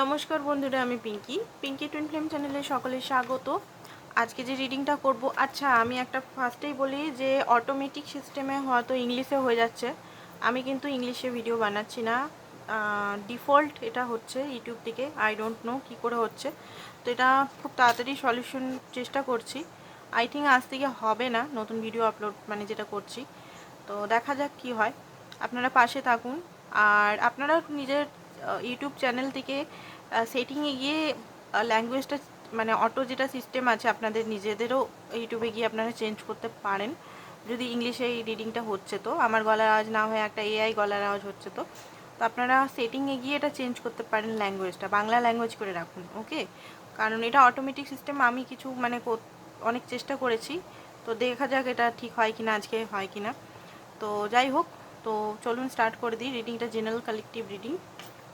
নমস্কার বন্ধুরা, আমি পিঙ্কি। পিঙ্কি টুইন ফিল্ম চ্যানেলে সকলে স্বাগত। আজকে যে রিডিংটা করব আচ্ছা আমি একটা ফার্স্টেই বলি যে অটোমেটিক সিস্টেমে হয়তো ইংলিশে হয়ে যাচ্ছে। আমি কিন্তু ইংলিশে ভিডিও বানাচ্ছি না। ডিফল্ট এটা হচ্ছে ইউটিউব থেকে। আই ডোন্ট নো কী করে হচ্ছে। তো এটা খুব তাড়াতাড়ি সলিউশন চেষ্টা করছি। আই থিঙ্ক আজ থেকে হবে না, নতুন ভিডিও আপলোড মানে যেটা করছি। তো দেখা যাক কি হয়। আপনারা পাশে থাকুন। আর আপনারা নিজের ইউটিউব চ্যানেল থেকে সেটিংয়ে গিয়ে ল্যাঙ্গুয়েজটা মানে অটো যেটা সিস্টেম আছে আপনাদের নিজেদেরও ইউটিউবে গিয়ে আপনারা চেঞ্জ করতে পারেন। যদি ইংলিশে এই রিডিংটা হচ্ছে তো, আমার গলার আওয়াজ না হয়ে, একটা এআই গলার আওয়াজ হচ্ছে তো। তো আপনারা সেটিংয়ে গিয়ে এটা চেঞ্জ করতে পারেন ল্যাঙ্গুয়েজটা বাংলা ল্যাঙ্গুয়েজ করে রাখুন ওকে কারণ এটা অটোমেটিক সিস্টেম আমি কিছু মানে অনেক চেষ্টা করেছি। তো দেখা যাক এটা ঠিক হয় কিনা, আজকে হয় কিনা। তো যাই হোক, তো চলুন স্টার্ট করে দিই রিডিংটা জেনারেল কালেকটিভ রিডিং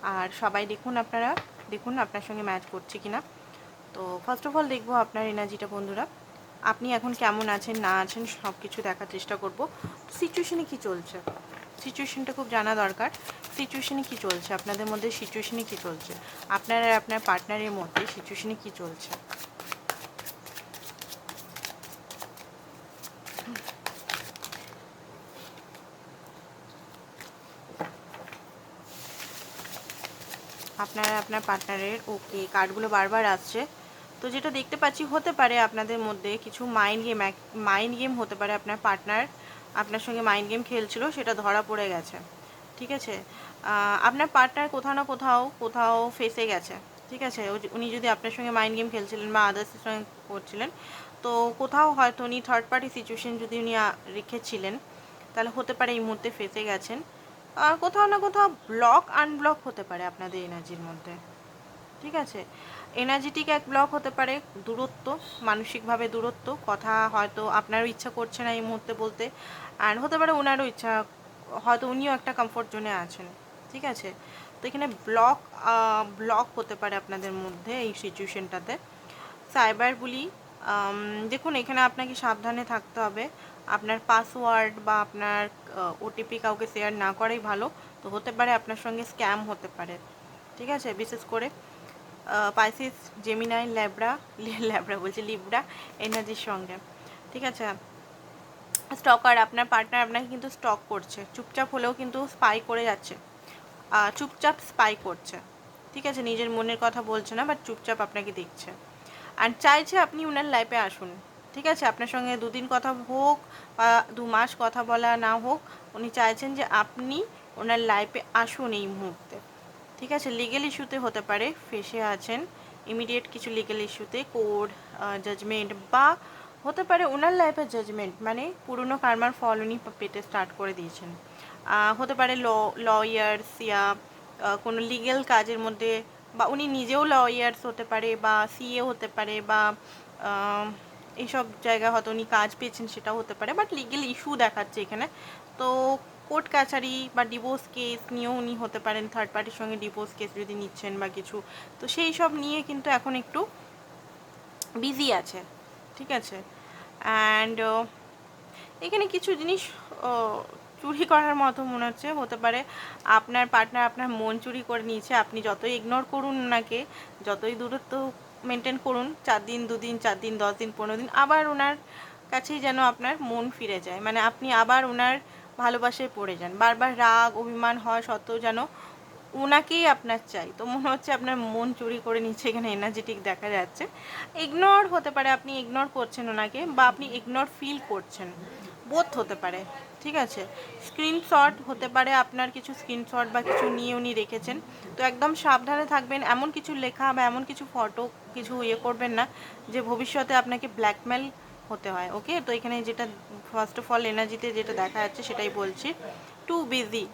আর সবাই দেখুন আপনারা, দেখুন আপনার সঙ্গে ম্যাচ করছে কিনা। তো ফার্স্ট অফ অল দেখব আপনার এনার্জিটা বন্ধুরা। আপনি এখন কেমন আছেন, না আছেন সব কিছু দেখার চেষ্টা করব। সিচুয়েশনে কি চলছে? সিচুয়েশনটা খুব জানা দরকার। সিচুয়েশনে কি চলছে? আপনাদের মধ্যে সিচুয়েশনে কি চলছে? আপনার আর আপনার পার্টনারের মধ্যে সিচুয়েশনে কি চলছে? আপনার আপনার পার্টনারের ওকে কার্ডগুলো বারবার আসছে। তো যেটা দেখতে পাচ্ছি, হতে পারে আপনাদের মধ্যে কিছু মাইন্ড গেম মাইন্ড গেম হতে পারে আপনার পার্টনার আপনার সঙ্গে মাইন্ড গেম খেলছিল, সেটা ধরা পড়ে গেছে। ঠিক আছে? আপনার পার্টনার কোথাও না কোথাও কোথাও ফেসে গেছে। ঠিক আছে? উনি যদি আপনার সঙ্গে মাইন্ড গেম খেলছিলেন বা আদার্সের সঙ্গে করছিলেন, তো কোথাও হয়তো উনি থার্ড পার্টি সিচুয়েশন যদি উনি রেখেছিলেন, তাহলে হতে পারে এই মুহূর্তে ফেসে গেছেন। কোথাও না কোথাও ব্লক আনব্লক হতে পারে আপনাদের এনার্জির মধ্যে। ঠিক আছে? এনার্জেটিক এক ব্লক হতে পারে, দূরত্ব, মানসিকভাবে দূরত্ব, কথা হয়তো আপনারও ইচ্ছা করছে না এই মুহূর্তে বলতে আর হতে পারে ওনারও ইচ্ছা, হয়তো উনিও একটা কমফোর্ট জোনে আছেন। ঠিক আছে? তো এখানে ব্লক ব্লক হতে পারে আপনাদের মধ্যে এই সিচুয়েশনটাতে সাইবার বুলি দেখুন, এখানে আপনাকে সাবধানে থাকতে হবে। আপনার পাসওয়ার্ড বা আপনার ওটিপি কাউকে শেয়ার না করাই ভালো। তো হতে পারে আপনার সঙ্গে স্ক্যাম হতে পারে। ঠিক আছে? বিশেষ করে পাইসিস জেমিনাই ল্যাবরা ল্যাবরা বলছি লিবরা এনার্জির সঙ্গে। ঠিক আছে? স্টকার আপনার পার্টনার আপনাকে কিন্তু স্টক করছে। চুপচাপ হলেও কিন্তু স্পাই করে যাচ্ছে। চুপচাপ স্পাই করছে। ঠিক আছে? নিজের মনের কথা বলছে না বাট চুপচাপ আপনাকে দেখছে। আর চাইছে আপনি ওনার লাইফে আসুন। ঠিক আছে? আপনার সঙ্গে দুদিন কথা হোক বা দু মাস কথা বলা না হোক, উনি চাইছেন যে আপনি ওনার লাইফে আসুন এই মুহূর্তে। ঠিক আছে? লিগেল ইস্যুতে হতে পারে, ফেসে আছেন ইমিডিয়েট কিছু লিগেল ইস্যুতে কোড জাজমেন্ট বা হতে পারে ওনার লাইফের জাজমেন্ট মানে পুরনো কারমার ফল উনি পেতে স্টার্ট করে দিয়েছেন। হতে পারে ল লয়ার্স ইয়া কোনো লিগেল কাজের মধ্যে বা উনি নিজেও লয়ার্স হতে পারে বা সিএ হতে পারে বা এইসব জায়গায় হয়তো উনি কাজ পেয়েছেন, সেটাও হতে পারে। বাট লিগেল ইস্যু দেখাচ্ছে এখানে। তো কোর্ট কাছারি বা ডিভোর্স কেস নিয়েও উনি হতে পারেন থার্ড পার্টির সঙ্গে ডিভোর্স কেস যদি নিচ্ছেন বা কিছু। তো সেই সব নিয়ে কিন্তু এখন একটু বিজি আছে। ঠিক আছে? অ্যান্ড এখানে কিছু জিনিস চুরি করার মতো মনে হচ্ছে, হতে পারে। আপনার পার্টনার আপনার মন চুরি করে নিয়েছে, আপনি যতই ইগনোর করুন ওনাকে যতই দূরত্ব মেনটেন করুন। চার দিন দুদিন চার দিন, দশ দিন, পনেরো দিন, আবার ওনার কাছেই যেন আপনার মন ফিরে যায়। মানে আপনি আবার ওনার ভালোবাসায় পড়ে যান। বারবার রাগ, অভিমান হয় সত্ত্বেও যেন ওনাকেই আপনার চাই। তো মনে হচ্ছে আপনার মন চুরি করে নিচ্ছে, এখানে এনার্জেটিক দেখা যাচ্ছে। ইগনোর হতে পারে, আপনি ইগনোর করছেন ওনাকে বা আপনি ইগনোর ফিল করছেন। বোধ হতে পারে। ঠিক আছে? স্ক্রিনশট হতে পারে আপনার কিছু স্ক্রিনশট বা কিছু নিয়ে উনি রেখেছেন। তো একদম সাবধানে থাকবেন, এমন কিছু লেখা বা এমন কিছু ফটো কিছু ইয়ে করবেন না যে ভবিষ্যতে আপনাকে ব্ল্যাকমেল হতে হয় ওকে তো এখানে যেটা ফার্স্ট অফ অল এনার্জিতে যেটা দেখা যাচ্ছে সেটাই বলছি। টু বিজি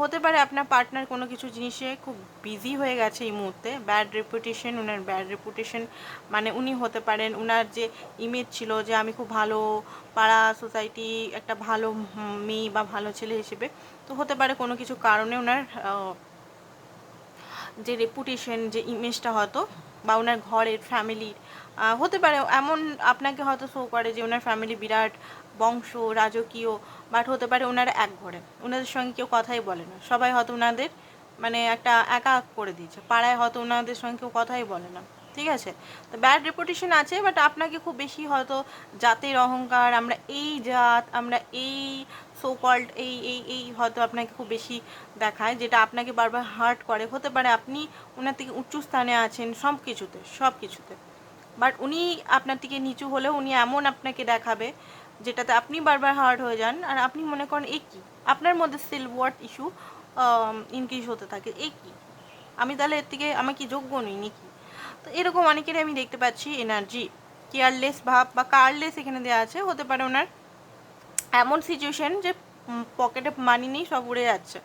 হতে পারে আপনার পার্টনার কোনো কিছু জিনিসে খুব বিজি হয়ে গেছে এই মুহূর্তে। ব্যাড রেপুটেশন ওনার ব্যাড রেপুটেশন মানে উনি হতে পারেন ওনার যে ইমেজ ছিল যে আমি খুব ভালো পাড়া সোসাইটি একটা ভালো মেয়ে বা ভালো ছেলে হিসেবে, তো হতে পারে কোনো কিছু কারণে ওনার যে রেপুটেশন যে ইমেজটা হয়তো বা ওনার ঘরের ফ্যামিলির হতে পারে এমন আপনাকে হয়তো শো করে যে ওনার ফ্যামিলি বিরাট বংশ, রাজকীয় বাট হতে পারে ওনারা এক ঘরে। ওনাদের সঙ্গে কেউ কথাই বলে না। সবাই হয়তো ওনাদের মানে একটা একা করে দিয়েছে। পাড়ায় হয়তো ওনাদের সঙ্গে কেউ কথাই বলে না। ঠিক আছে? তো ব্যাড রেপুটেশন আছে বাট আপনাকে খুব বেশি হয়তো জাতের অহংকার, আমরা এই জাত, আমরা এই সো কল্ড এই এই এই হয়তো আপনাকে খুব বেশি দেখায়, যেটা আপনাকে বারবার হার্ট করে। হতে পারে আপনি ওনার থেকে উঁচু স্থানে আছেন সব কিছুতে সব কিছুতে বাট উনি আপনার থেকে নিচু হলেও উনি এমন আপনাকে দেখাবে যেটাতে আপনি বারবার হার্ড হয়ে যান, আর আপনি মনে করেন এ কী? আপনার মধ্যে সেল ওয়ার্ড ইস্যু ইনক্রিজ হতে থাকে, এ কী? আমি তাহলে এর থেকে, আমার কি যোগ্য নই নাকি? তো এরকম অনেকেরই আমি দেখতে পাচ্ছি এনার্জি কেয়ারলেস ভাব বা কারলেস এখানে দেওয়া আছে, হতে পারে ওনার এমন সিচুয়েশন যে পকেটে মানি নেই, সব উড়ে যাচ্ছে।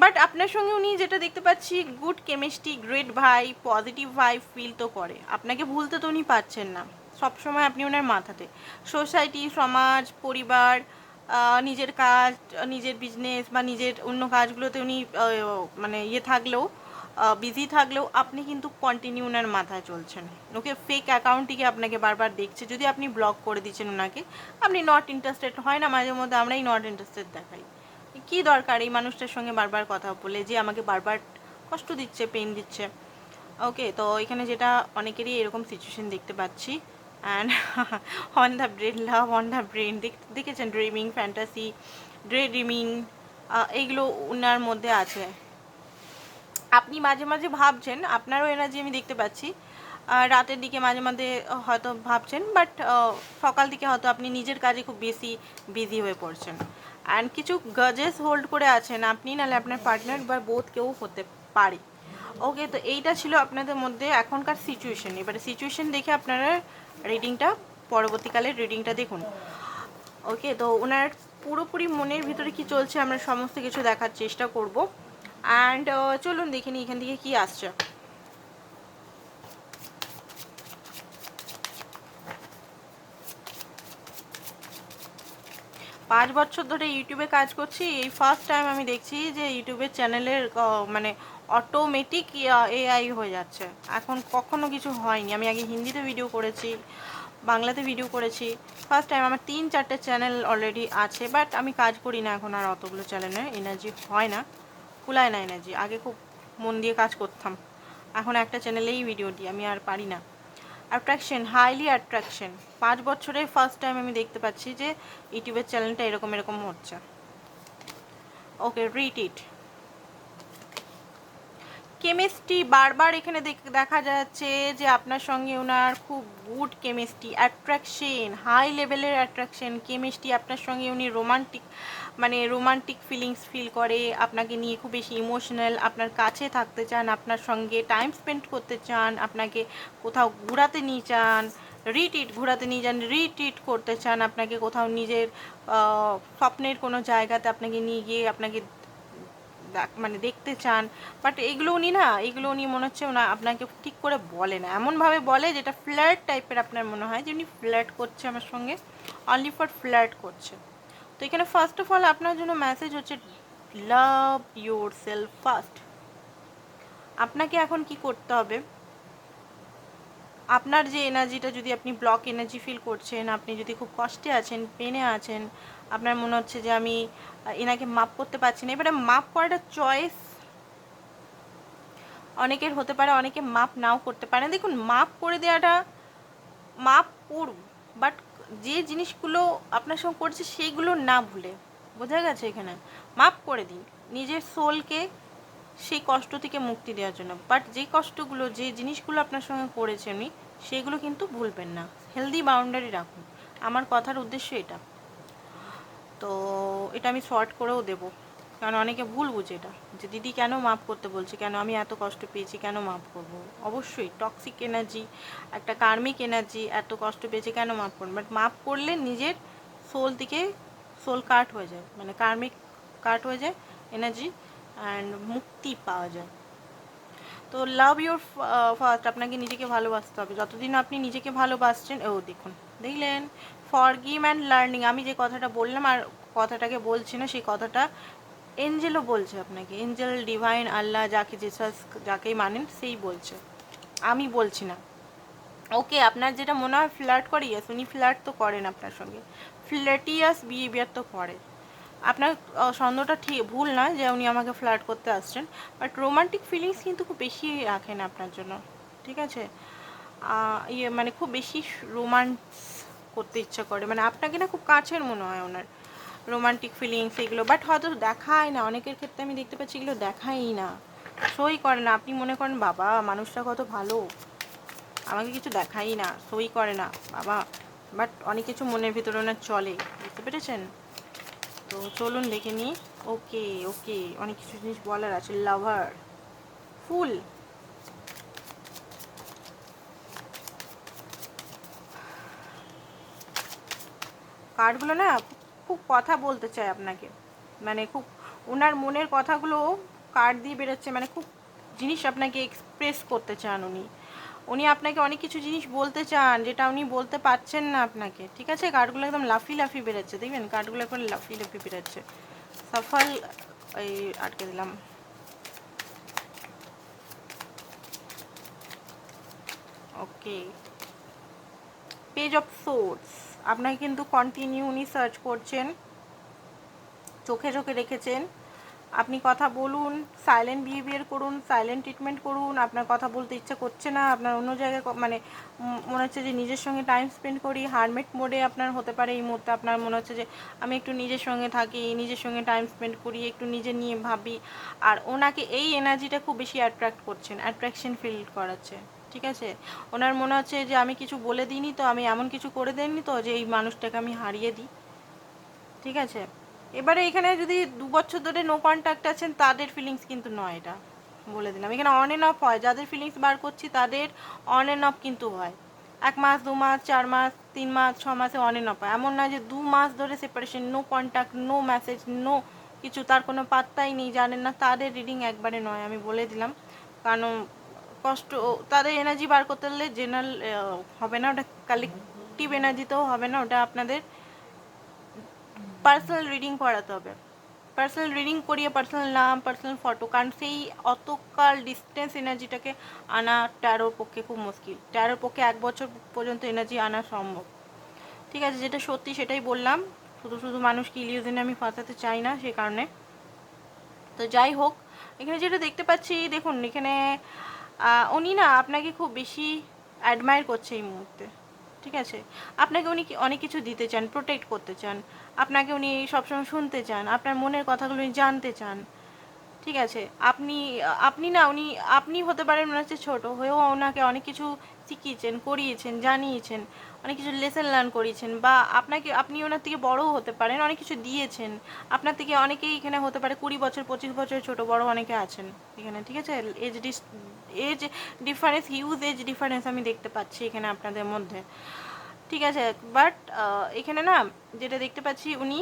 বাট আপনার সঙ্গে উনি যেটা দেখতে পাচ্ছি গুড কেমিস্ট্রি গ্রেট ভাই পজিটিভ ভাই ফিল তো করে। আপনাকে ভুলতে তো উনি পাচ্ছেন না। সবসময় আপনি ওনার মাথাতে। সোসাইটি, সমাজ, পরিবার নিজের কাজ, নিজের বিজনেস বা নিজের অন্য কাজগুলোতে উনি মানে ইয়ে থাকলেও বিজি থাকলেও আপনি কিন্তু কন্টিনিউ ওনার মাথায় চলছেন। ওকে ফেক অ্যাকাউন্টটিকে আপনাকে বারবার দেখছে। যদি আপনি ব্লক করে দিচ্ছেন ওনাকে, আপনি নট ইন্টারেস্টেড হয় না, মাঝে মধ্যে আমরাই নট ইন্টারেস্টেড দেখাই। কি দরকার এই মানুষটার সঙ্গে বারবার কথা বলে যে আমাকে বারবার কষ্ট দিচ্ছে পেন দিচ্ছে? ওকে, তো এখানে যেটা অনেকেরই এরকম সিচুয়েশন দেখতে পাচ্ছি। And on the brain love on the brain দেখেছেন ড্রিমিং ফ্যান্টাসি ড্রে ড্রিমিং এইগুলো ওনার মধ্যে আছে। আপনি মাঝে মাঝে ভাবছেন, আপনারও এনার্জি আমি দেখতে পাচ্ছি। রাতের দিকে মাঝে মাঝে হয়তো ভাবছেন বাট সকাল দিকে হয়তো আপনি নিজের কাজে খুব বেশি বিজি হয়ে পড়ছেন। অ্যান্ড কিছু গজেস হোল্ড করে আছেন আপনি, নাহলে আপনার পার্টনার বা বোধ কেউ হতে পারে। ওকে তো এইটা ছিল আপনাদের মধ্যে এখনকার সিচুয়েশন এবারে সিচুয়েশন দেখে আপনারা রিডিংটা পরবর্তীকালে রিডিংটা দেখুন। ওকে তো ওনার পুরোপুরি মনের ভিতরে কি চলছে, আমরা সমস্ত কিছু দেখার চেষ্টা করব। অ্যান্ড চলুন দেখিনি এখান থেকে কি আসছে। পাঁচ বছর ধরে ইউটিউবে কাজ করছি। এই ফার্স্ট টাইম আমি দেখছি যে ইউটিউবের চ্যানেলের মানে অটোমেটিক এআই হয়ে যাচ্ছে। এখন কখনো কিছু হয়নি। আমি আগে হিন্দিতে ভিডিও করেছি, বাংলাতে ভিডিও করেছি। ফার্স্ট টাইম আমার তিন চারটে চ্যানেল অলরেডি আছে বাট আমি কাজ করি না এখন আর অতগুলো চ্যানেলে এনার্জি হয় না, কুলায় না এনার্জি আগে খুব মন দিয়ে কাজ করতাম। এখন একটা চ্যানেলেই ভিডিও দিই, আমি আর পারি না। অ্যাট্রাকশন হাইলি অ্যাট্রাকশন পাঁচ বছরে ফার্স্ট টাইম আমি দেখতে পাচ্ছি যে ইউটিউবের চ্যানেলটা এরকম এরকম হচ্ছে। ওকে রিট ইট কেমিস্ট্রি বারবার এখানে দেখ- যাচ্ছে যে আপনার সঙ্গে ওনার খুব গুড কেমিস্ট্রি অ্যাট্রাকশন হাই লেভেলের অ্যাট্রাকশন কেমিস্ট্রি আপনার সঙ্গে উনি রোমান্টিক মানে রোমান্টিক ফিলিংস ফিল করে, আপনাকে নিয়ে খুব বেশি ইমোশনাল আপনার কাছে থাকতে চান, আপনার সঙ্গে টাইম স্পেন্ড করতে চান, আপনাকে কোথাও ঘোরাতে নিয়ে চান রিট্রিট ঘোরাতে নিয়ে যান রিট্রিট করতে চান, আপনাকে কোথাও নিজের স্বপ্নের কোনো জায়গাতে আপনাকে নিয়ে গিয়ে আপনাকে মানে দেখতে চান। বাট এগুলো উনি না, এগুলো উনি মনে হচ্ছে না, আপনাকে ঠিক করে বলে না। এমনভাবে বলে যেটা ফ্ল্যাট টাইপের আপনার মনে হয়, যে উনি ফ্ল্যাট করছে আমার সঙ্গে অনলি ফর ফ্ল্যাট করছে। তো এখানে ফার্স্ট অফ অল আপনার জন্য মেসেজ হচ্ছে লাভ ইউর সেলফ ফার্স্ট আপনাকে এখন কি করতে হবে? আপনার যে এনার্জিটা যদি আপনি ব্লক এনার্জি ফিল করছেন, আপনি যদি খুব কষ্টে আছেন পেনে আছেন, আপনার মনে হচ্ছে যে আমি, এনাকে মাপ করতে পারছি না। এবারে মাপ করাটা চয়েস অনেকের হতে পারে, অনেকে মাপ নাও করতে পারে দেখুন, মাপ করে দেওয়াটা, মাপ করুন বাট যে জিনিসগুলো আপনার সঙ্গে করছে সেইগুলো না ভুলে, বোঝা গেছে এখানে? মাফ করে দিন, নিজের সোলকে সেই কষ্ট থেকে মুক্তি দেওয়ার জন্য। বাট যে কষ্টগুলো, যে জিনিসগুলো আপনার সঙ্গে করেছে উনি সেগুলো কিন্তু ভুলবেন না। হেলদি বাউন্ডারি রাখুন। আমার কথার উদ্দেশ্য এটা। তো এটা আমি শর্ট করেও দেবো। কারণ অনেকে ভুল বুঝে এটা। যে দিদি কেন মাপ করতে বলছে? কেন আমি এত কষ্ট পেয়েছি? কেন মাপ করব? অবশ্যই টক্সিক এনার্জি একটা কার্মিক এনার্জি এত কষ্ট পেয়েছে, কেন মাপ করবেন বাট মাপ করলে নিজের সোল থেকে সোল কাট হয়ে যায়। মানে কার্মিক কাট হয়ে যায় এনার্জি অ্যান্ড মুক্তি পাওয়া যায়। তো লাভ ইউর ফার্স্ট আপনাকে নিজেকে ভালোবাসতে হবে। যতদিন আপনি নিজেকে ভালোবাসছেন, ও দেখুন, দেখলেন? ফর গিম অ্যান্ড লার্নিং আমি যে কথাটা বললাম আর কথাটাকে বলছি না, সেই কথাটা এঞ্জেলও বলছে আপনাকে, এঞ্জেল, ডিভাইন, আল্লাহ, যাকে জেসাস যাকেই মানেন, সেই বলছে। আমি বলছি না। ওকে, আপনার যেটা মনে হয় ফ্ল্যাট করে ইয়াস উনি ফ্ল্যাট তো করেন আপনার সঙ্গে। ফ্ল্যাটিয়াস বিহেভিয়ার তো করে। আপনার সন্দেহটা ঠিক, ভুল নয় যে উনি আমাকে ফ্লার্ট করতে আসছেন বাট রোমান্টিক ফিলিংস কিন্তু খুব বেশি রাখেন আপনার জন্য, ঠিক আছে? ইয়ে মানে খুব বেশি রোমান্স করতে ইচ্ছা করে। মানে আপনাকে না খুব কাছের মনে হয় ওনার। রোমান্টিক ফিলিংস এগুলো। বাট হয়তো দেখায় না, অনেকের ক্ষেত্রে আমি দেখতে পাচ্ছি এগুলো দেখাই না। সই করে না। আপনি মনে করেন, বাবা, মানুষটা কত ভালো। আমাকে কিছু দেখাই না, সই করে না, বাবা। বাট অনেক কিছু মনের ভিতরে ওনার চলে। বুঝতে পেরেছেন? তো চলুন দেখে নিই। ওকে ওকে। অনেক কিছু জিনিস বলার আছে। লাভার ফুল কার্ডগুলো না খুব কথা বলতে চায় আপনাকে। মানে খুব ওনার মনের কথাগুলো কার্ড দিয়ে বেরোচ্ছে মানে খুব জিনিস আপনাকে এক্সপ্রেস করতে চান উনি। উনি আপনাকে অনেক কিছু জিনিস বলতে চান, যেটা উনি বলতে পারছেন না আপনাকে। ঠিক আছে? কার্ডগুলো একদম লাফি লাফি বেরোচ্ছে, দেখবেন? কার্ডগুলো একবার লাফি লাফি বেরোচ্ছে। সফল, এই আটকে দিলাম। ওকে পেজ অফ সোর্স আপনাকে কিন্তু কন্টিনিউ উনি সার্চ করছেন, চোখে চোখে রেখেছেন। আপনি কথা বলুন সাইলেন্ট বিহেভিয়ার করুন সাইলেন্ট ট্রিটমেন্ট করুন, আপনার কথা বলতে ইচ্ছা করছে না, আপনার অন্য জায়গায় মানে মনে হচ্ছে যে নিজের সঙ্গে টাইম স্পেন্ড করি হারমেট মোডে আপনার হতে পারে এই মুহূর্তে, আপনার মনে হচ্ছে যে আমি একটু নিজের সঙ্গে থাকি, নিজের সঙ্গে টাইম স্পেন্ড করি, একটু নিজে নিয়ে ভাবি, আর ওনাকে এই এনার্জিটা খুব বেশি অ্যাট্রাক্ট করছেন অ্যাট্রাকশন ফিল করাচ্ছে। ঠিক আছে? ওনার মনে হচ্ছে যে আমি কিছু বলে দিইনি, তো আমি এমন কিছু করে দেয়নি তো যে এই মানুষটাকে আমি হারিয়ে দিই। ঠিক আছে? এবারে এখানে যদি দু বছর ধরে নো কন্ট্যাক্ট আছেন, তাদের ফিলিংস কিন্তু নয় এটা। বলে দিলাম। এখানে অন এন্ড অফ হয়। যাদের ফিলিংস বার করছি, তাদের অন এন্ড অফ কিন্তু হয়। এক মাস, দু মাস, চার মাস, তিন মাস, ছ মাসে অন এন্ড অফ হয়। এমন না যে দু মাস ধরে separation no contact no message no কিছু। তার কোনো পাত্তাই নেই, জানেন না। তাদের রিডিং একবারে নয়, আমি বলে দিলাম। কারণ কষ্ট তাদের এনার্জি বার করতে হলে জেনারেল হবে না, ওটা কালেকটিভ এনার্জিতেও হবে না, ওটা আপনাদের পার্সোনাল রিডিং করাতে হবে। পার্সোনাল রিডিং করিয়ে পার্সোনাল নাম পার্সোনাল ফটো কারণ সেই অতকাল ডিস্টেন্স এনার্জিটাকে আনা ট্যারোর পক্ষে খুব মুশকিল। ট্যারোর পক্ষে এক বছর পর্যন্ত এনার্জি আনা সম্ভব। ঠিক আছে, যেটা সত্যি সেটাই বললাম। শুধু শুধু মানুষকে ইলিউশনে আমি ফাঁসাতে চাই না সে কারণে। তো যাই হোক, এখানে যেটা দেখতে পাচ্ছি, দেখুন, এখানে উনি না আপনাকে খুব বেশি অ্যাডমায়ার করছে এই মুহূর্তে, ঠিক আছে? আপনাকে উনি অনেক কিছু দিতে চান প্রোটেক্ট করতে চান, আপনাকে উনি সবসময় শুনতে চান, আপনার মনের কথাগুলো উনি জানতে চান, ঠিক আছে? আপনি আপনি না উনি, আপনি হতে পারেন মনে হচ্ছে ছোটো, হয়েও ওনাকে অনেক কিছু শিখিয়েছেন, করিয়েছেন, জানিয়েছেন, অনেক কিছু লেসন লার্ন করিয়েছেন বা আপনাকে, আপনি ওনার থেকে বড়ও হতে পারেন, অনেক কিছু দিয়েছেন, আপনার থেকে অনেকেই এখানে হতে পারে কুড়ি বছর, পঁচিশ বছর ছোট, বড় অনেকে আছেন এখানে, ঠিক আছে? Age age difference huge age difference আমি দেখতে পাচ্ছি এখানে আপনাদের মধ্যে। ঠিক আছে বাট এখানে না, যেটা দেখতে পাচ্ছি উনি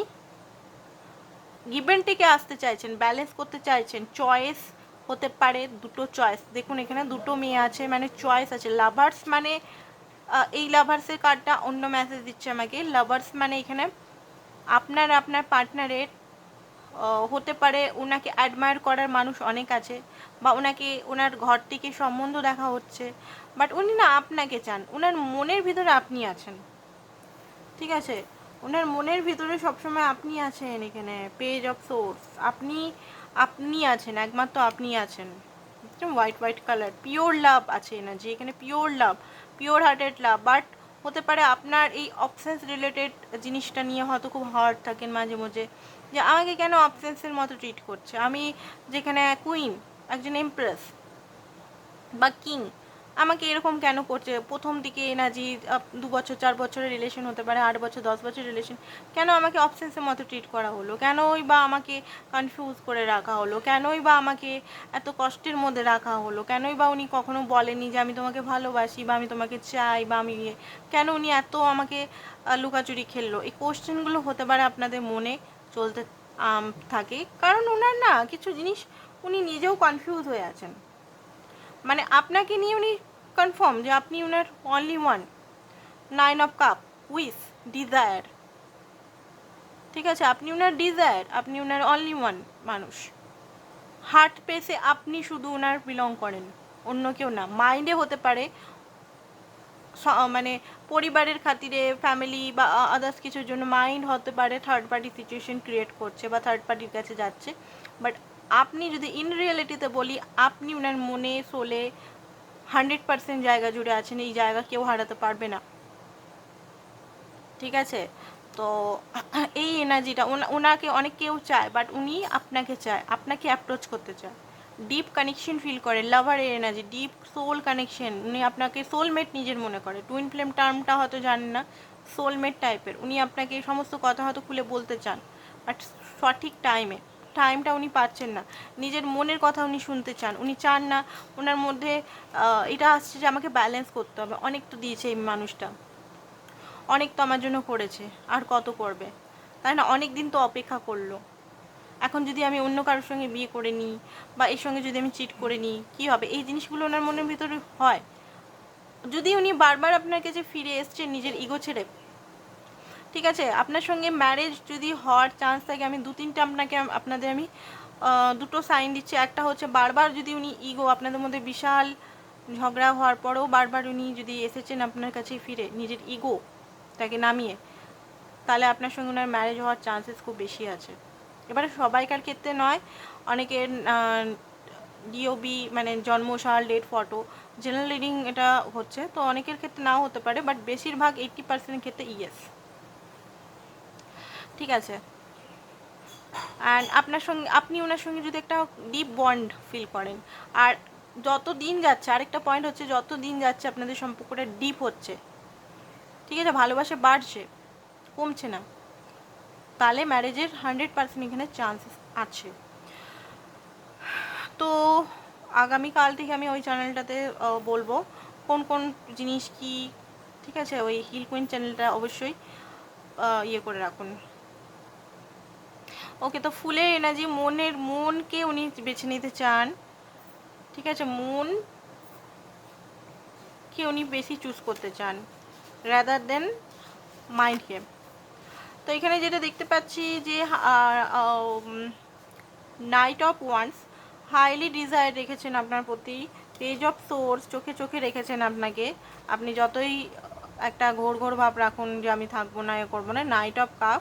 গিভেন আসতে চাইছেন ব্যালেন্স করতে চাইছেন চয়েস হতে পারে দুটো চয়েস দেখুন এখানে দুটো মেয়ে আছে মানে চয়েস আছে। লাভার্স মানে এই লাভার্সের কার্ডটা অন্য মেসেজ দিচ্ছে আমাকে। লাভার্স মানে এখানে আপনার আপনার পার্টনারের হতে পারে ওনাকে অ্যাডমায়ার করার মানুষ অনেক আছে বা ওনাকে ওনার ঘর থেকে সম্বন্ধ দেখা হচ্ছে। বাট উনি না আপনাকে চান। ওনার মনের ভিতরে আপনি আছেন। ঠিক আছে? ওনার মনের ভিতরে সবসময় আপনি আছেন এখানে পেজ অফ সোর্স আপনি আপনি আছেন, একমাত্র আপনি আছেন। White white colour pure love আছে এনার্জি এখানে pure love pure hearted love but হতে পারে আপনার এই অপশানস রিলেটেড জিনিসটা নিয়ে হয়তো খুব হার্ড থাকেন মাঝে মাঝে। যে আমাকে কেন অপশানসের মতো ট্রিট করছে? আমি যেখানে কুইন একজন এমপ্রেস বা কিং আমাকে এরকম কেন করছে? প্রথম দিকে এনার্জি দু বছর, চার বছরের রিলেশন হতে পারে, আট বছর, দশ বছর রিলেশন কেন আমাকে অপশানসের মতো ট্রিট করা হলো? কেনই বা আমাকে কনফিউজ করে রাখা হলো? কেনই বা আমাকে এত কষ্টের মধ্যে রাখা হলো? কেনই বা উনি কখনো বলেনি যে আমি তোমাকে ভালোবাসি বা আমি তোমাকে চাই বা আমি ইয়ে? কেন উনি এত আমাকে লুকাচুরি খেললো? এই কোশ্চেনগুলো হতে পারে আপনাদের মনে। চলতে থাকে। কারণ ওনার না কিছু জিনিস উনি নিজেও কনফিউজ হয়ে আছেন। মানে আপনাকে নিয়ে উনি কনফার্ম যে আপনি ওনার only one nine of cup wish desire ঠিক আছে? আপনি ওনার ডিজায়ার আপনি ওনার অনলি ওয়ান মানুষ। হার্ট পেসে আপনি শুধু ওনার বিলং করেন। অন্য কেউ না। মাইন্ডে হতে পারে মানে পরিবারের খাতিরে ফ্যামিলি বা আদার্স কিছুর জন্য মাইন্ড হতে পারে থার্ড পার্টি সিচুয়েশন ক্রিয়েট করছে বা থার্ড পার্টির কাছে যাচ্ছে। বাট আপনি যদি ইন রিয়েলিটিতে বলি, আপনি ওনার মনে সোলে হান্ড্রেড পার্সেন্ট জায়গা জুড়ে আছেন, এই জায়গা কেউ হারাতে পারবে না। ঠিক আছে? তো এই এনার্জিটা ওনাকে অনেক কেউ চায় বাট উনি আপনাকে চায়, আপনাকে অ্যাপ্রোচ করতে চায়। ডিপ কানেকশন ফিল করে লাভারের এনার্জি ডিপ সোল কানেকশন উনি আপনাকে সোলমেট নিজের মনে করে। টুইন ফ্লেম টার্মটা হয়তো জানেন না সোলমেট টাইপের উনি আপনাকে এই সমস্ত কথা হয়তো খুলে বলতে চান বাট সঠিক টাইমে টাইমটা উনি পাচ্ছেন না। নিজের মনের কথা উনি শুনতে চান। উনি চান না ওনার মধ্যে এটা আসছে যে আমাকে ব্যালেন্স করতে হবে। অনেক তো দিয়েছে এই মানুষটা। অনেক তো আমার জন্য করেছে, আর কত করবে? তাই না? অনেক দিন তো অপেক্ষা করল। এখন যদি আমি অন্য কারোর সঙ্গে বিয়ে করে নিই বা এর সঙ্গে যদি আমি চিট করে নিই, কী হবে? এই জিনিসগুলো ওনার মনের ভিতরে হয়। যদি উনি বারবার আপনার কাছে ফিরে এসছে, নিজের ইগো ছেড়ে, ঠিক আছে? আপনার সঙ্গে ম্যারেজ যদি হওয়ার চান্স থাকে, আমি দু তিনটা আপনাকে আপনাদের আমি দুটো সাইন দিচ্ছি। একটা হচ্ছে বারবার যদি উনি ইগো আপনাদের মধ্যে বিশাল ঝগড়া হওয়ার পরেও বারবার উনি যদি এসেছেন আপনার কাছে ফিরে, নিজের ইগো তাকে নামিয়ে, তাহলে আপনার সঙ্গে ওনার ম্যারেজ হওয়ার চান্সেস খুব বেশি আছে। এবারে সবাইকার ক্ষেত্রে নয়, অনেকের ডিওবি মানে জন্মসাল ডেট ফটো জেনারেল রিডিং এটা হচ্ছে, তো অনেকের ক্ষেত্রে নাও হতে পারে বাট বেশিরভাগ এইট্টি পার্সেন্টের ক্ষেত্রে ইয়েস ঠিক আছে? অ্যান্ড আপনার সঙ্গে, আপনি ওনার সঙ্গে যদি একটা ডিপ বন্ড ফিল করেন, আর যত দিন যাচ্ছে, আরেকটা পয়েন্ট হচ্ছে, যত দিন যাচ্ছে আপনাদের সম্পর্কটা ডিপ হচ্ছে, ঠিক আছে? ভালোবাসা বাড়ছে, কমছে না। তাহলে ম্যারেজের হান্ড্রেড পার্সেন্ট এখানে চান্সেস আছে। তো আগামীকাল থেকে আমি ওই চ্যানেলটাতে বলব কোন কোন জিনিস কি, ঠিক আছে? ওই হিল কুইন চ্যানেলটা অবশ্যই ইয়ে করে রাখুন। ওকে, তো ফুলের এনার্জি মনের, মনকে উনি বেছে নিতে চান, ঠিক আছে? মন কে উনি বেশি চুজ করতে চান রাদার দেন মাইন্ডকে তো এখানে যেটা দেখতে পাচ্ছি যে knight of wands highly desire রেখেছেন আপনার প্রতি। পেজ অফ সোর্স চোখে চোখে রেখেছেন আপনাকে। আপনি যতই একটা ঘোর ঘোর ভাব রাখুন যে আমি থাকব না, এ করব না। Knight of cup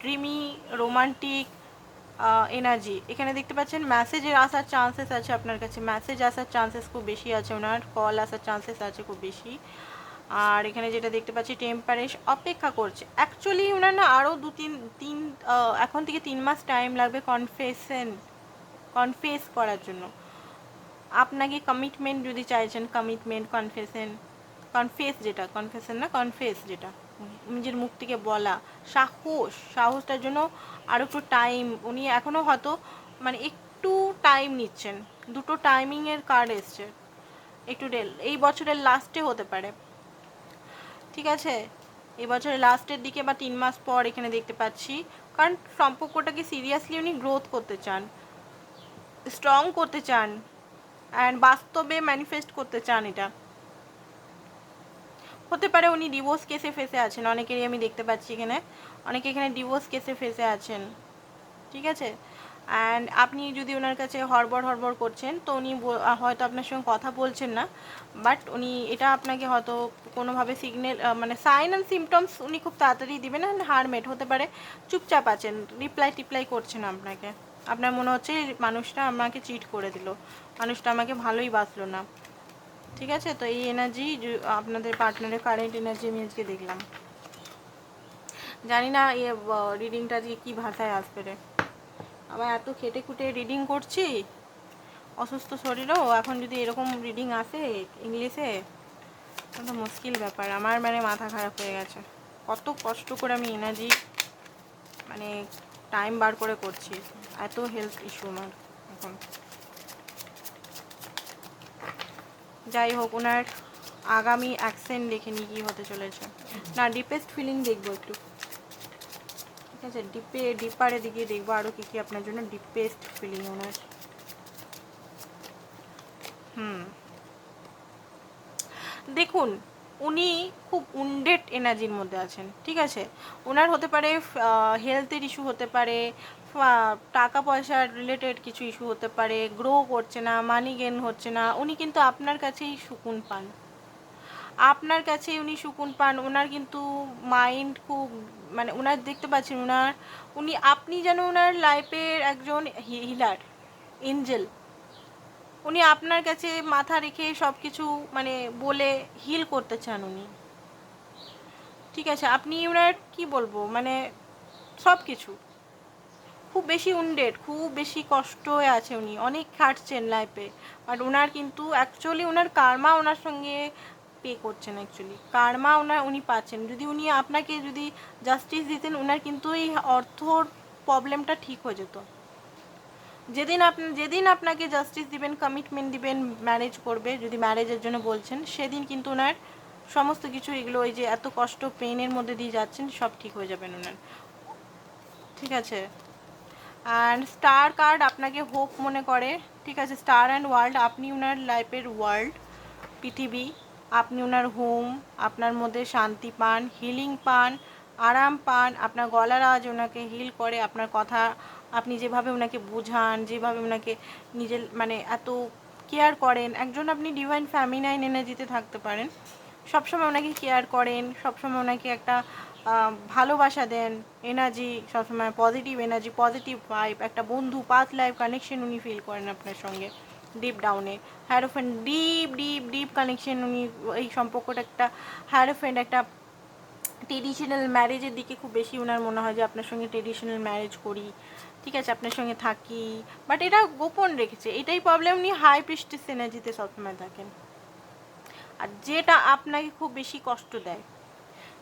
dreamy romantic energy এখানে দেখতে পাচ্ছেন মেসেজের আসার চান্সেস আছে আপনার কাছে। মেসেজ আসার চান্সেস খুব বেশি আছে ওনার কল আসার চান্সেস আছে খুব বেশি। আর এখানে যেটা দেখতে পাচ্ছি, টেম্পারেশ অপেক্ষা করছে। অ্যাকচুয়ালি ওনার না আরও দু, তিন তিন এখন থেকে তিন মাস টাইম লাগবে কনফেশন কনফেস করার জন্য। আপনাকে কমিটমেন্ট যদি চাইছেন কমিটমেন্ট কনফেশন কনফেস যেটা কনফেশন না কনফেস যেটা, নিজের মুখ থেকে বলা, সাহস, সাহসটার জন্য আরও একটু টাইম উনি এখনও হয়তো মানে একটু টাইম নিচ্ছেন। দুটো টাইমিংয়ের কার্ড এসছে। একটু এই বছরের লাস্টে হতে পারে। ঠিক আছে? এই বছরের লাস্টের দিকে বা তিন মাস পর এখানে দেখতে পাচ্ছি। কারণ সম্পর্কটাকে সিরিয়াসলি উনি গ্রোথ করতে চান। স্ট্রং করতে চান। অ্যান্ড বাস্তবে ম্যানিফেস্ট করতে চান এটা। হতে পারে উনি ডিভোর্স কেসে ফেসে আছেন। অনেকেরই আমি দেখতে পাচ্ছি এখানে। অনেকে এখানে ডিভোর্স কেসে ফেসে আছেন। ঠিক আছে? অ্যান্ড আপনি যদি ওনার কাছে হড়বড় হড়বড় করছেন, তো উনি হয়তো আপনার সঙ্গে কথা বলছেন না। বাট উনি, এটা আপনাকে হয়তো কোনোভাবে সিগন্যাল মানে সাইন অ্যান্ড সিমটমস উনি খুব তাড়াতাড়ি দিবেন অ্যান্ড হারমেট হতে পারে। চুপচাপ আছেন রিপ্লাই টিপ্লাই করছেন আপনাকে। আপনার মনে হচ্ছে মানুষটা আমাকে চিট করে দিল। মানুষটা আমাকে ভালোই বাসলো না। ঠিক আছে? তো এই এনার্জি আপনাদের পার্টনারের কারেন্ট এনার্জি আমি আজকে দেখলাম। জানি না এ রিডিংটা আজকে কী ভাষায় আসবে রে। আবার এত খেটে খুটে রিডিং করছি। অসুস্থ শরীরও, এখন যদি এরকম রিডিং আসে ইংলিশে তো মুশকিল ব্যাপার। আমার মানে মাথা খারাপ হয়ে গেছে। কত কষ্ট করে আমি এনার্জি মানে টাইম বার করে করছি। এত হেলথ ইস্যু আমার এখন। যাই হোক, ওনার আগামী অ্যাকসেন্ট দেখে নিই কী হতে চলেছে। না ডিপেস্ট ফিলিং দেখব একটু। ঠিক আছে, ডিপে, ডিপারে দিকে দেখব আরও কী কী আপনার জন্য ডিপেস্ট ফিলিং ওনার হুম। দেখুন, উনি খুব উন্ডেড এনার্জির মধ্যে আছেন, ঠিক আছে? ওনার হতে পারে হেলথের ইস্যু হতে পারে টাকা পয়সার রিলেটেড কিছু ইস্যু হতে পারে গ্রো করছে না মানি গেন হচ্ছে না, উনি কিন্তু আপনার কাছেই সুকুন পান। আপনার কাছে উনি সুকুন পান ওনার কিন্তু মাইন্ড খুব মানে ওনার দেখতে পাচ্ছেন ওনার উনি, আপনি যেন ওনার লাইফের একজন হিলার এঞ্জেল উনি আপনার কাছে মাথা রেখে সব কিছু মানে বলে হিল করতে চান উনি। ঠিক আছে, আপনি ওনার কি বলব মানে সব কিছু খুব বেশি উন্ডেড খুব বেশি কষ্ট হয়ে আছে উনি, অনেক খাটছেন লাইফে বাট ওনার কিন্তু অ্যাকচুয়ালি ওনার কার্মা ওনার সঙ্গে পে করছেন অ্যাকচুয়ালি কার্মা ওনার, উনি পাচ্ছেন। যদি উনি আপনাকে যদি জাস্টিস দিতেন ওনার কিন্তু এই অর্থর প্রবলেমটা ঠিক হয়ে যেত। যেদিন আপনি যেদিন আপনাকে জাস্টিস দিবেন কমিটমেন্ট দিবেন ম্যারেজ করবে, যদি ম্যারেজের জন্য বলছেন, সেদিন কিন্তু ওনার সমস্ত কিছু এগুলো, ওই যে এত কষ্ট পেনের মধ্যে দিয়ে যাচ্ছেন, সব ঠিক হয়ে যাবেন ওনার। ঠিক আছে? অ্যান্ড স্টার কার্ড আপনাকে হোপ মনে করে। ঠিক আছে? স্টার অ্যান্ড ওয়ার্ল্ড আপনি ওনার লাইফের ওয়ার্ল্ড পৃথিবী। আপনি ওনার হোম আপনার মধ্যে শান্তি পান হিলিং পান, আরাম পান, আপনার গলার আওয়াজ ওনাকে হিল করে, আপনার কথা আপনি যেভাবে ওনাকে বোঝান, যেভাবে ওনাকে নিজের মানে এত কেয়ার করেন, একজন আপনি ডিভাইন ফ্যামিনাইন এনার্জিতে থাকতে পারেন। সবসময় ওনাকে কেয়ার করেন, সবসময় ওনাকে একটা ভালোবাসা দেন এনার্জি সবসময় পজিটিভ এনার্জি পজিটিভ ভাইব একটা বন্ধু পাঁচ লাইফ কানেকশন উনি ফিল করেন আপনার সঙ্গে। ডিপ ডাউনে হ্যারোফেন ডিপ ডিপ ডিপ কানেকশন উনি এই সম্পর্কটা একটা হ্যারোফেন একটা ট্রেডিশনাল ম্যারেজের দিকে খুব বেশি ওনার মনে হয় যে আপনার সঙ্গে ট্রেডিশনাল ম্যারেজ করি, ঠিক আছে, আপনার সঙ্গে থাকি। বাট এটা গোপন রেখেছে, এটাই প্রবলেম উনি হাই প্রিস্টিস এনার্জিতে সবসময় থাকেন। আর যেটা আপনাকে খুব বেশি কষ্ট দেয়,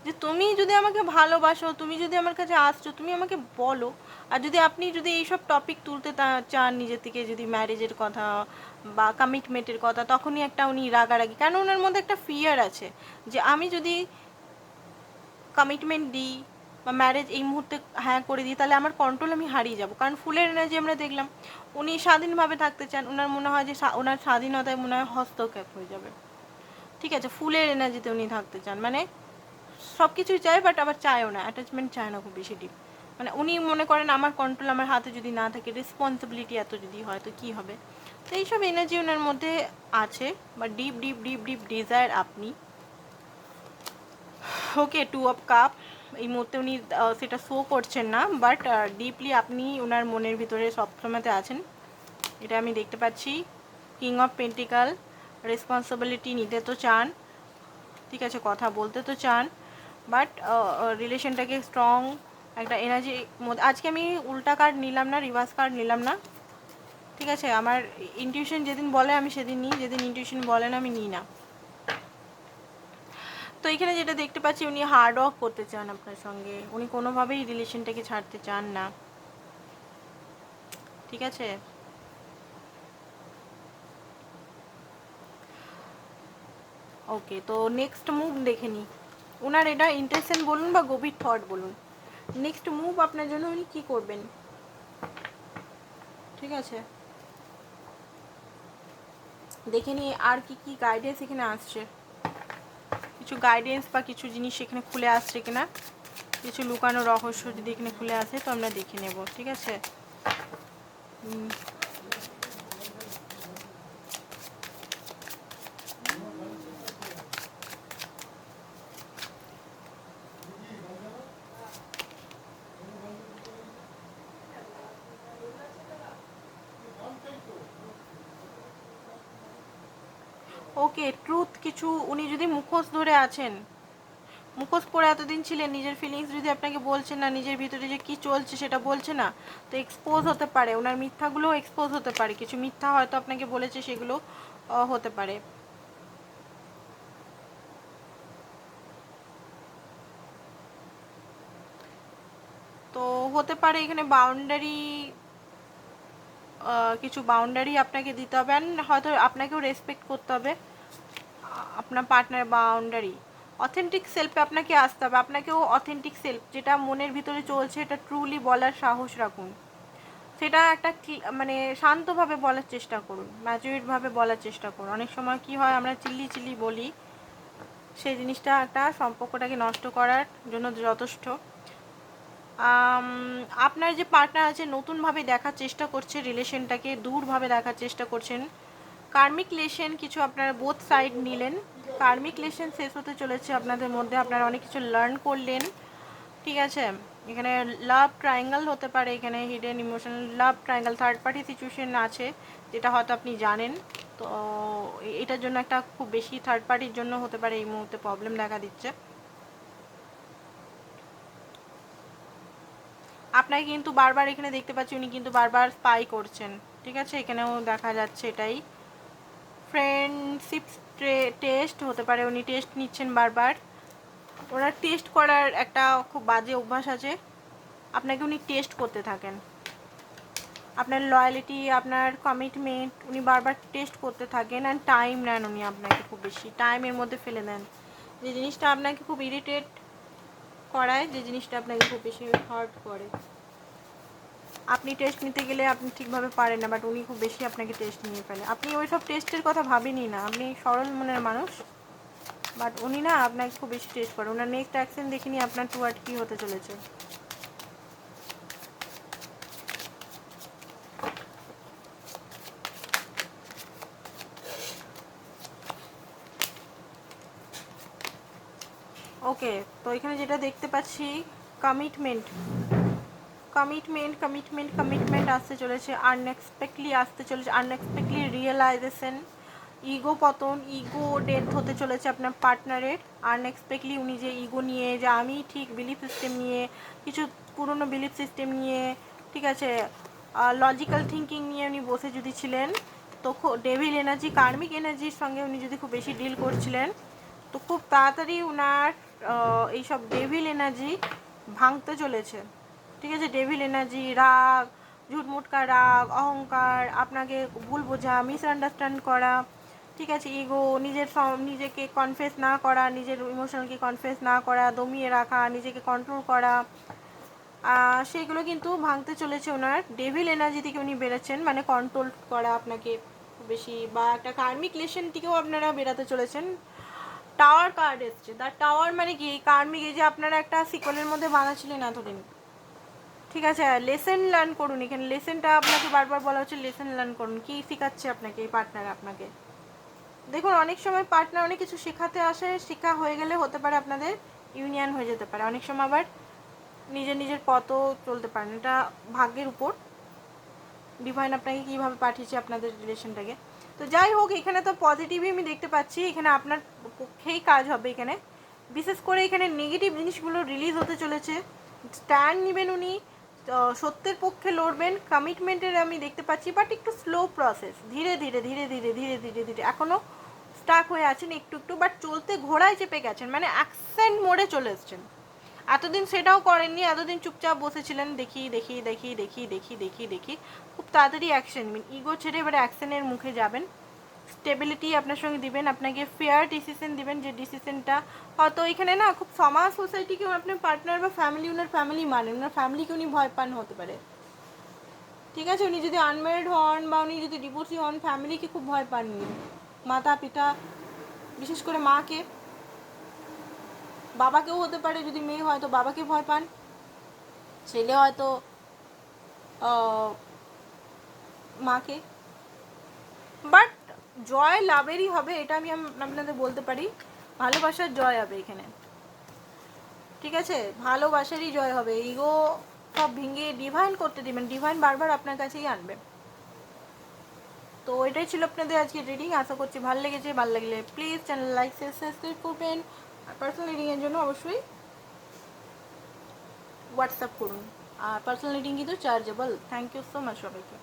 যে তুমি যদি আমাকে ভালোবাসো, তুমি যদি আমার কাছে আসছো, তুমি আমাকে বলো আর যদি আপনি যদি এইসব টপিক তুলতে চান নিজের থেকে, যদি ম্যারেজের কথা বা কমিটমেন্টের কথা, তখনই একটা উনি রাগারাগি। কেন ওনার মধ্যে একটা ফিয়ার আছে যে আমি যদি কমিটমেন্ট দিই বা ম্যারেজ এই মুহূর্তে হ্যাঁ করে দিই, তাহলে আমার কন্ট্রোল আমি হারিয়ে যাব। কারণ ফুলের এনার্জি আমরা দেখলাম, উনি স্বাধীনভাবে থাকতে চান ওনার মনে হয় যে ওনার স্বাধীনতায় মনে হয় হস্তক্ষেপ হয়ে যাবে। ঠিক আছে, ফুলের এনার্জিতে উনি থাকতে চান। মানে সব কিছুই চায় বাট আবার চায়ও না অ্যাটাচমেন্ট চায় না খুব বেশি ডিপ মানে উনি মনে করেন, আমার কন্ট্রোল আমার হাতে যদি না থাকে রেসপন্সিবিলিটি এত যদি হয়, তো কী হবে? তো এইসব এনার্জি ওনার মধ্যে আছে, বা deep deep deep deep desire আপনি। ওকে টু অফ কাপ এই মুহূর্তে উনি সেটা শো করছেন না বাট ডিপলি আপনি ওনার মনের ভিতরে সবসময়তে আছেন। এটা আমি দেখতে পাচ্ছি। কিং অফ পেন্টিকাল রেসপন্সিবিলিটি নিতে তো চান। ঠিক আছে, কথা বলতে তো চান বাট রিলেশনটাকে স্ট্রং একটা এনার্জি আজকে আমি উল্টা কার্ড নিলাম না রিভার্স কার্ড নিলাম না। ঠিক আছে? আমার ইনটিউশন যেদিন বলে আমি সেদিন নিই, যেদিন ইনটিউশন বলে না আমি নিই না। তো এখানে যেটা দেখতে পাচ্ছি, উনি হার্ড ওয়ার্ক করতে চান আপনার সঙ্গে। উনি কোনোভাবেই রিলেশনটাকে ছাড়তে চান না। ঠিক আছে? ওকে তো নেক্সট মুভ দেখে নিই। ওনার এটা ইন্টেনশন বলুন বা গভীর থট বলুন। নেক্সট মুভ আপনার জন্য উনি কী করবেন? ঠিক আছে। দেখে নিই আর কি কি গাইডেন্স এখানে আসছে। কিছু গাইডেন্স বা কিছু জিনিস এখানে খুলে আসছে কিনা, কিছু লুকানো রহস্য যদি এখানে খুলে আসে তো আমরা দেখে নেব, ঠিক আছে? ওকে ট্রুথ কিছু, উনি যদি মুখোশ ধরে আছেন, মুখোশ পরে এতদিন ছিলেন, নিজের ফিলিংস যদি আপনাকে বলছেন না, নিজের ভিতরে যে কি চলছে সেটা বলছে না, তো এক্সপোজ হতে পারে, ওনার মিথ্যাগুলো এক্সপোজ হতে পারে, কিছু মিথ্যা হয়তো আপনাকে বলেছে সেগুলো হতে পারে। তো হতে পারে এখানে বাউন্ডারি কিছু বাউন্ডারি আপনাকে দিতে হবে হয়তো আপনাকেও রেসপেক্ট করতে হবে। আপনার পার্টনার বাউন্ডারি অথেন্টিক সেলফে আপনাকে আসতে হবে। আপনাকেও অথেন্টিক সেলফ যেটা মনের ভিতরে চলছে, এটা ট্রুলি বলার সাহস রাখুন। সেটা একটা মানে শান্তভাবে বলার চেষ্টা করুন। ম্যাচুরিটভাবে বলার চেষ্টা করুন। অনেক সময় কি হয়, আমরা চিল্লি চিল্লি বলি, সেই জিনিসটা একটা সম্পর্কটাকে নষ্ট করার জন্য যথেষ্ট। আপনার যে পার্টনার আছে, নতুনভাবে দেখার চেষ্টা করছে রিলেশনটাকে দূরভাবে দেখার চেষ্টা করছেন। কার্মিক লেশন কিছু আপনারা বোথ সাইড নিলেন। কার্মিক লেশন শেষ হতে চলেছে আপনাদের মধ্যে, আপনারা অনেক কিছু লার্ন করলেন। ঠিক আছে? এখানে লাভ ট্রায়াঙ্গেল হতে পারে, এখানে hidden emotional love triangle third party situation আছে, যেটা হয়তো আপনি জানেন। তো, এটার জন্য একটা খুব বেশি থার্ড পার্টির জন্য হতে পারে, এই মুহূর্তে প্রবলেম দেখা দিচ্ছে। আপনাকে কিন্তু বারবার এখানে দেখতে পাচ্ছি, উনি কিন্তু বারবার স্পাই করছেন। ঠিক আছে? এখানেও দেখা যাচ্ছে এটাই। ফ্রেন্ডশিপ টেস্ট হতে পারে। উনি টেস্ট নিচ্ছেন বারবার। ওনার টেস্ট করার একটা খুব বাজে অভ্যাস আছে। আপনাকে উনি টেস্ট করতে থাকেন। আপনার লয়ালিটি আপনার কমিটমেন্ট উনি বারবার টেস্ট করতে থাকেন অ্যান্ড টাইম নেন উনি আপনাকে খুব বেশি। টাইমের মধ্যে ফেলে দেন। যে জিনিসটা আপনাকে খুব ইরিটেট করায়, যে জিনিসটা আপনাকে খুব বেশি হার্ট করে। আপনি টেস্ট নিতে গেলে আপনি ঠিকভাবে পারেন না বাট উনি খুব বেশি আপনাকে টেস্ট নিয়ে ফেলে। আপনি ওই সব টেস্টের কথা ভাবেনই না। আপনি সরল মনের মানুষ বাট উনি না আপনাকে খুব বেশি টেস্ট করে। ওনার নেক্সট অ্যাকশন দেখিনি আপনার টুয়ার্ড কী হতে চলেছে। ওকে তো এখানে যেটা দেখতে পাচ্ছি কমিটমেন্ট কমিটমেন্ট কমিটমেন্ট কমিটমেন্ট আসতে চলেছে আনএক্সপেক্টলি আসতে চলেছে আনএক্সপেক্টলি রিয়েলাইজেশন ইগো পতন ইগো ডেথ হতে চলেছে আপনার পার্টনারের আনএক্সপেক্টলি উনি যে ইগো নিয়ে, যে আমি ঠিক বিলিফ সিস্টেম নিয়ে, কিছু পুরনো বিলিফ সিস্টেম নিয়ে, ঠিক আছে লজিক্যাল থিঙ্কিং নিয়ে উনি বসে যদি ছিলেন, তো ডেভিল এনার্জি কার্মিক এনার্জির সঙ্গে উনি যদি খুব বেশি ডিল করছিলেন, তো খুব তাড়াতাড়ি ওনার এইসব ডেভিল এনার্জি ভাঙতে চলেছে। ঠিক আছে? ডেভিল এনার্জি রাগ ঝুটমুটকা রাগ, অহংকার, আপনাকে ভুল বোঝা মিসআন্ডারস্ট্যান্ড করা, ঠিক আছে? ইগো নিজের নিজেকে কনফেস না করা, নিজের ইমোশনালকে কনফেস না করা, দমিয়ে রাখা, নিজেকে কন্ট্রোল করা সেগুলো কিন্তু ভাঙতে চলেছে ওনার। ডেভিল এনার্জি থেকে উনি বেরোচ্ছেন মানে কন্ট্রোল করা আপনাকে বেশি, বা একটা কার্মিক লেশন থেকেও আপনারা বেরাতে চলেছেন। টাওয়ার কার্ড এসছে। দ্য টাওয়ার মানে কি? কার্মিক এই যে আপনারা একটা সিকলের মধ্যে বাঁধা ছিলেন এতদিন। ঠিক আছে লেসেন লার্ন করুন। এখানে লেসেনটা আপনাকে বারবার বলা হচ্ছে লেসেন লার্ন করুন। কি শেখাচ্ছে আপনাকে, এই পার্টনার আপনাকে? দেখুন, অনেক সময় পার্টনার অনেক কিছু শেখাতে আসে, শেখা হয়ে গেলে হতে পারে আপনাদের ইউনিয়ন হয়ে যেতে পারে। অনেক সময় আবার নিজের নিজের পথও চলতে পারেন এটা ভাগ্যের উপর ডিভাইন আপনাকে কীভাবে পাঠিয়েছে আপনাদের রিলেশনটাকে তো যাই হোক, এখানে তো পজিটিভই আমি দেখতে পাচ্ছি। এখানে আপনার পক্ষেই কাজ হবে এখানে। বিশেষ করে এখানে নেগেটিভ জিনিসগুলো রিলিজ হতে চলেছে। স্ট্যান্ড নেবেন উনি। সত্যের পক্ষে লড়বেন কমিটমেন্টের আমি দেখতে পাচ্ছি বাট একটু স্লো প্রসেস ধীরে ধীরে ধীরে ধীরে ধীরে ধীরে ধীরে। এখনও স্টাক হয়ে আছেন একটু একটু বাট চলতে ঘোড়ায় চেপে গেছেন মানে অ্যাকসেন্ট মোডে চলে এসছেন। এতদিন সেটাও করেননি, এতদিন চুপচাপ বসেছিলেন, দেখি দেখি দেখি দেখি দেখি দেখি দেখি। খুব তাড়াতাড়ি অ্যাকশন ইগো ছেড়ে এবারে অ্যাকশনের মুখে যাবেন। স্টেবিলিটি আপনার সঙ্গে দিবেন, আপনাকে ফেয়ার ডিসিশন দিবেন যে ডিসিশনটা হয়তো এখানে না খুব সমাজ সোসাইটিকেও আপনার পার্টনার বা ফ্যামিলি ওনার ফ্যামিলি মানেন ওনার ফ্যামিলিকে উনি ভয় পান হতে পারে। ঠিক আছে? উনি যদি আনম্যারিড হন বা উনি যদি ডিভোর্সি হন ফ্যামিলিকে খুব ভয় পাননি মাতা পিতা বিশেষ করে মাকে। বাবাকেও হতে পারে যদি মেয়ে হয়, তো বাবাকে ভয় পান। ছেলে হয়তো মাকে। বাট জয় লাভেরই হবে, এটা আমি আপনাদের বলতে পারি। ভালোবাসার জয় হবে এখানে। ঠিক আছে? ভালোবাসারই জয় হবে। ইগো সব ভেঙে ডিভাইন করতে দিবেন ডিভাইন বারবার আপনার কাছেই আনবে। তো এটাই ছিল আপনাদের আজকে রিডিং আশা করছি ভালো লেগেছে। ভালো লাগলে please channel like share subscribe করবেন। আর পার্সোনাল রিডিংয়ের জন্য অবশ্যই হোয়াটসঅ্যাপ করুন। আর পার্সোনাল রিডিং কিন্তু chargeable thank you so much সবাইকে।